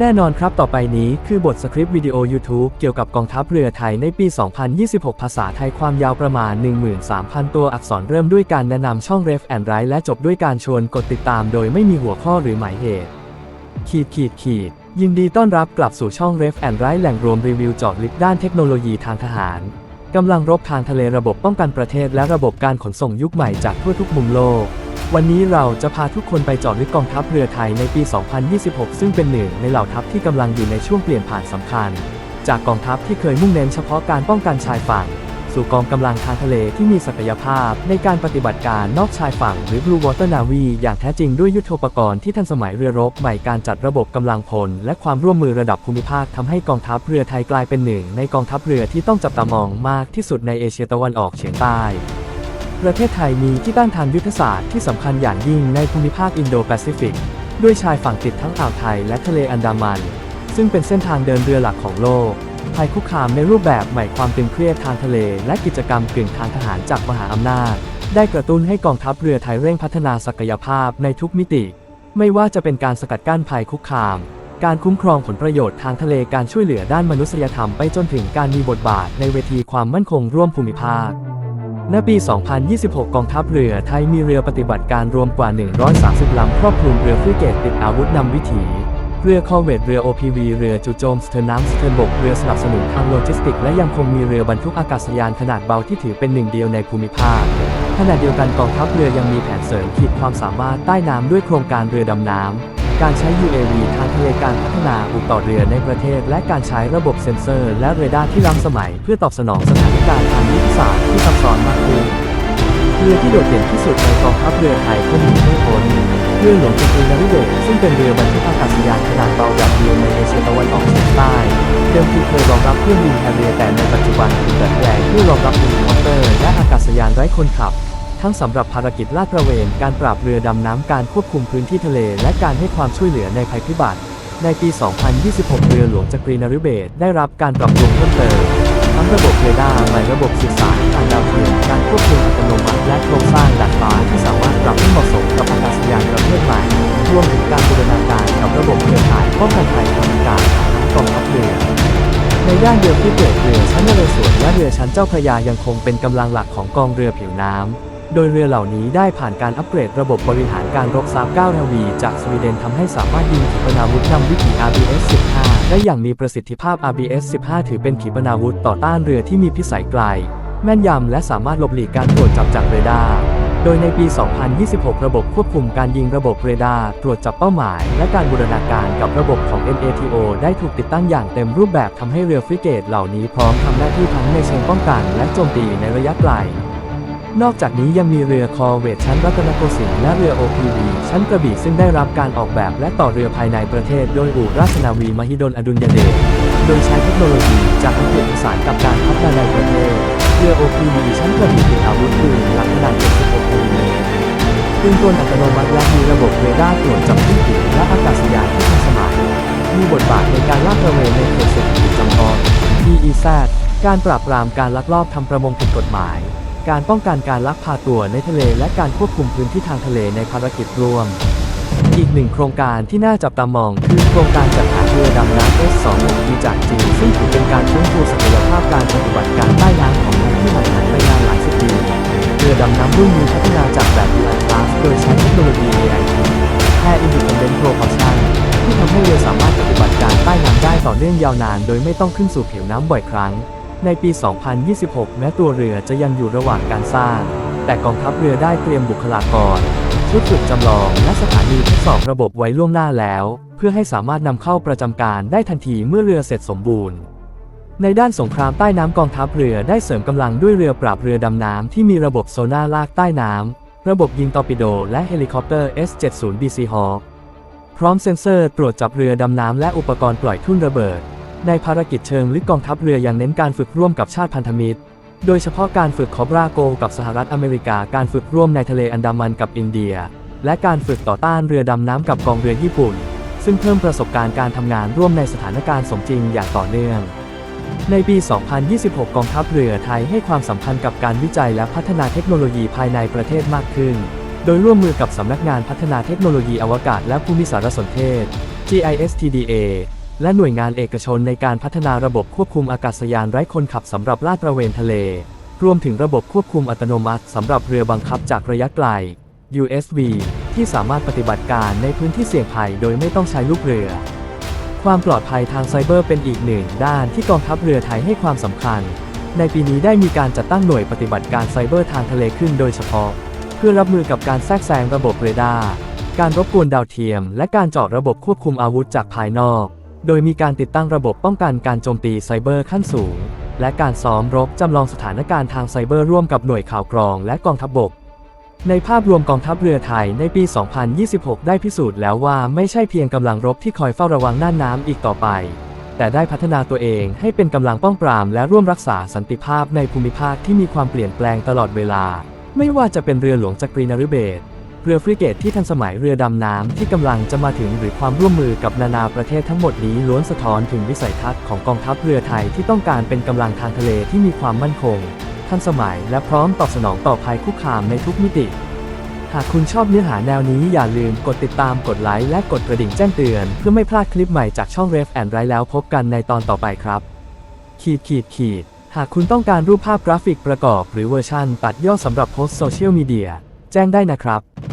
แน่นอนครับต่อไปนี้คือบทสคริปต์วิดีโอ YouTube เกี่ยวกับกองทัพเรือไทยในปี 2026 ภาษาไทยความยาวประมาณ 13,000 ตัวอักษรเริ่มด้วยการแนะนำช่อง Ref and Write และจบด้วยการชวนกดติดตามโดยไม่มีหัวข้อหรือหมายเหตุ ขีดขีดขีดยินดีต้อนรับกลับสู่ช่อง Ref and Write แหล่งรวมรีวิวเจาะลึกด้านเทคโนโลยีทางทหาร กำลังรบทางทะเลระบบป้องกันประเทศและระบบการขนส่งยุคใหม่จากทั่วทุกมุมโลก วันนี้เราจะพาทุกคนไปเจาะลึกกองทัพเรือไทยในปี 2026 ซึ่งเป็นหนึ่งในเหล่าทัพที่กำลังอยู่ในช่วงเปลี่ยนผ่านสำคัญ จากกองทัพที่เคยมุ่งเน้นเฉพาะการป้องกันชายฝั่ง สู่กองกำลังทางทะเลที่มีศักยภาพ ในการปฏิบัติการนอกชายฝั่งหรือ Blue Water Navy อย่างแท้จริงด้วยยุทธปกรณ์ที่ทันสมัยเรือรบใหม่การจัดระบบกำลังพล และความร่วมมือระดับภูมิภาคทำให้กองทัพเรือไทยกลายเป็นหนึ่ง ในกองทัพเรือที่ต้องจับตามองมากที่สุดในเอเชียตะวันออกเฉียงใต้ประเทศไทยมีที่ต้านทานยุทธศาสตร์ที่สำคัญอย่างยิ่งในภูมิภาคอินโดแปซิฟิก ด้วยชายฝั่งติดทั้งอ่าวไทยและทะเลอันดามัน ซึ่งเป็นเส้นทางเดินเรือหลักของโลก ภัยคุกคามในรูปแบบใหม่ความตึงเครียดทางทะเล และกิจกรรมกึ่งทางทหารจากมหาอำนาจ ได้กระตุ้นให้กองทัพเรือไทยเร่งพัฒนาศักยภาพในทุกมิติ ไม่ว่าจะเป็นการสกัดกั้นภัยคุกคาม การคุ้มครองผลประโยชน์ทางทะเลการช่วยเหลือด้านมนุษยธรรมไปจนถึงการมีบทบาทในเวทีความมั่นคงร่วมภูมิภาคณปี 2026 กองทัพเรือไทยมีเรือปฏิบัติการรวมกว่า 130 ลำครอบคลุมเรือฟริเกตติดอาวุธนำวิถี เรือคอเวตเรือ OPV เรือจู่โจมสเตอร์น้ำสเตอร์บกเรือสนับสนุนทางโลจิสติก และยังคงมีเรือบรรทุกอากาศยานขนาดเบาที่ถือเป็นหนึ่งเดียวในภูมิภาคขณะเดียวกันกองทัพเรือยังมีแผนเสริมขีดความสามารถใต้น้ำด้วยโครงการเรือดำน้ำการใช้ UAV ทางทะเลการพัฒนาอุปต่อเรือในประเทศ และการใช้ระบบเซ็นเซอร์ และเรดาร์ที่ล้ำสมัย เพื่อตอบสนองสถานการณ์ทางยุทธศาสตร์ที่ซับซ้อนมากขึ้นเรือที่โดดเด่นที่สุดในกองทัพเรือไทยก็มีไม่พ้น เรือหลวงจักรีนาวิเบศซึ่งเป็นเรือบรรทุกอากาศยานขนาดเบาแบบเดียวในเอเชียตะวันออกเฉียงใต้เดิมทีเคยรองรับเครื่องบินแฮร์เรียแต่ในปัจจุบันถูกดัดแปลงเพื่อรองรับเฮลิคอปเตอร์และอากาศยานไร้คนขับ ทั้งสำหรับภารกิจลาดตระเวน การปราบเรือดำน้ำการควบคุมพื้นที่ทะเล และการให้ความช่วยเหลือในภัยพิบัติ ในปี 2026 เรือหลวงจักรีนาริเบศได้รับการปรับปรุงเพิ่มเติมทั้งระบบเรดาร์ใหม่ระบบสื่อสารทางดาวเทียมการควบคุมอัตโนมัติและโครงสร้างดาดฟ้าที่สามารถปรับให้เหมาะสมกับอากาศ ระเภทใหม่รวมถึงการบูรณาการกับระบบเครือข่ายป้องกันภัยทางอากาศของกองทัพเรือ ในด้านเรือที่เกิดเรือชั้นนเรศวรและเรือชั้นเจ้าพระยายังคงเป็นกำลังหลักของกองเรือผิวน้ำโดยเรือเหล่านี้ได้ผ่านการอัปเกรดระบบบริหารการรบซาบ9นาวีจากสวีเดนทำให้สามารถยิงขีปนาวุธนำวิถี RBS 15ได้อย่างมีประสิทธิภาพ RBS 15 ถือเป็นขีปนาวุธต่อต้านเรือที่มีพิสัยไกล แม่นยำและสามารถหลบหลีกการตรวจจับจากเรดาร์ โดยในปี 2026 ระบบควบคุมการยิงระบบเรดาร์ตรวจจับเป้าหมาย และการบูรณาการกับระบบของ NATO ได้ถูกติดตั้งอย่างเต็มรูปแบบทำให้เรือฟริเกตเหล่านี้พร้อมทำหน้าที่ทั้งในเชิงป้องกัน และโจมตีในระยะไกล นอกจากนี้ยังมีเรือคอเวตชั้นรัตนโกสินทร์และเรือ OPV ชั้นกระบี่ซึ่งได้รับการออกแบบและต่อเรือภายในประเทศโดยอู่ราชนาวีมหิดลอดุลยเดชโดยใช้เทคโนโลยีจากอังกฤษผสานกับการพัฒนาในประเทศเรือ OPV ชั้นกระบี่ ปืนกลอัตโนมัติและมีระบบเรดาร์ตรวจจับพื้ผิวและอากาศยานที่ทันสมัย มีบทบาทในการลาดตระเวนในเขตเศรษฐกิจจำเพาะ EEZ การปราบปรามการลักลอบทำประมงผิดกฎหมาย การป้องกันการลักพาตัวในทะเลและการควบคุมพื้นที่ทางทะเลในภารกิจร่วม อีกหนึ่งโครงการที่น่าจับตามอง คือโครงการจัดหาเรือดำน้ำ S26 จากจีนซึ่งถือเป็นการฟื้นฟูศักยภาพการปฏิบัติการใต้น้ำของไทยที่หางหายไปนานหลายสิบปีเรือดำน้ำรุ่นนี้พัฒนาจากแบบ UN Class โดยใช้เทคโนโลยี AIT Air Independent Propulsion ที่ทำให้เรือสามารถปฏิบัติการใต้น้ำได้ต่อเนื่องยาวนาน โดยไม่ต้องขึ้นสู่ผิวน้ำบ่อยครั้ง ในปี 2026 แม้ตัวเรือจะยังอยู่ระหว่างการสร้าง แต่กองทัพเรือได้เตรียมบุคลากรชุดฝึกจำลองและสถานีทดสอบระบบไว้ล่วงหน้าแล้ว เพื่อให้สามารถนำเข้าประจำการได้ทันทีเมื่อเรือเสร็จสมบูรณ์ ในด้านสงครามใต้น้ำกองทัพเรือได้เสริมกำลังด้วยเรือปราบเรือดำน้ำที่มีระบบโซน่าลากใต้น้ำ ระบบยิงตอร์ปิโดและเฮลิคอปเตอร์ S-70 BC Hawk พร้อมเซ็นเซอร์ตรวจจับเรือดำน้ำและอุปกรณ์ปล่อยทุ่นระเบิด ในภารกิจเชิงลึกกองทัพเรือยังเน้นการฝึกร่วมกับชาติพันธมิตร โดยเฉพาะการฝึกคอบราโกกับสหรัฐอเมริกา การฝึกร่วมในทะเลอันดามันกับอินเดีย และการฝึกต่อต้านเรือดำน้ำกับกองเรือญี่ปุ่น ซึ่งเพิ่มประสบการณ์การทำงานร่วมในสถานการณ์สมจริงอย่างต่อเนื่อง ในปี 2026 กองทัพเรือไทยให้ความสำคัญกับการวิจัยและพัฒนาเทคโนโลยีภายในประเทศมากขึ้น โดยร่วมมือกับสำนักงานพัฒนาเทคโนโลยีอวกาศและภูมิสารสนเทศ GISTDA และหน่วยงานเอกชนในการพัฒนาระบบควบคุมอากาศยานไร้คนขับสำหรับลาดตระเวนทะเล รวมถึงระบบควบคุมอัตโนมัติสำหรับเรือบังคับจากระยะไกล USV ที่สามารถปฏิบัติการในพื้นที่เสี่ยงภัยโดยไม่ต้องใช้ลูกเรือ ความปลอดภัยทางไซเบอร์เป็นอีกหนึ่งด้านที่กองทัพเรือไทยให้ความสำคัญ ในปีนี้ได้มีการจัดตั้งหน่วยปฏิบัติการไซเบอร์ทางทะเลขึ้นโดยเฉพาะ เพื่อรับมือกับการแทรกแซงระบบเรดาร์การรบกวนดาวเทียม และการเจาะระบบควบคุมอาวุธจากภายนอก โดยมีการติดตั้งระบบป้องกันการโจมตีไซเบอร์ขั้นสูง และการซ้อมรบจำลองสถานการณ์ทางไซเบอร์ร่วมกับหน่วยข่าวกรองและกองทัพบก ในภาพรวมกองทัพเรือไทยในปี 2026 ได้พิสูจน์แล้วว่าไม่ใช่เพียงกำลังรบที่คอยเฝ้าระวังน่านน้ำอีกต่อไป แต่ได้พัฒนาตัวเองให้เป็นกำลังป้องปรามและร่วมรักษาสันติภาพในภูมิภาคที่มีความเปลี่ยนแปลงตลอดเวลา ไม่ว่าจะเป็นเรือหลวงจักรีนฤเบศรเรือฟริเกตที่ทันสมัยเรือดำน้ำที่กำลังจะมาถึงหรือความร่วมมือกับนานาประเทศทั้งหมดนี้ล้วนสะท้อนถึงวิสัยทัศน์ของกองทัพเรือไทยที่ต้องการเป็นกำลังทางทะเลที่มีความมั่นคง ทันสมัย และพร้อมตอบสนองต่อภัยคุกคามในทุกมิติ หากคุณชอบเนื้อหาแนวนี้อย่าลืมกดติดตามกดไลค์และกดกระดิ่งแจ้งเตือน เพื่อไม่พลาดคลิปใหม่จากช่อง Ref and Right แล้วพบกันในตอนต่อไปครับ ขีดขีดขีดหากคุณต้องการรูปภาพกราฟิกประกอบ หรือเวอร์ชั่นตัดย่อสำหรับโพสโซเชียลมีเดียแจ้งได้นะครับ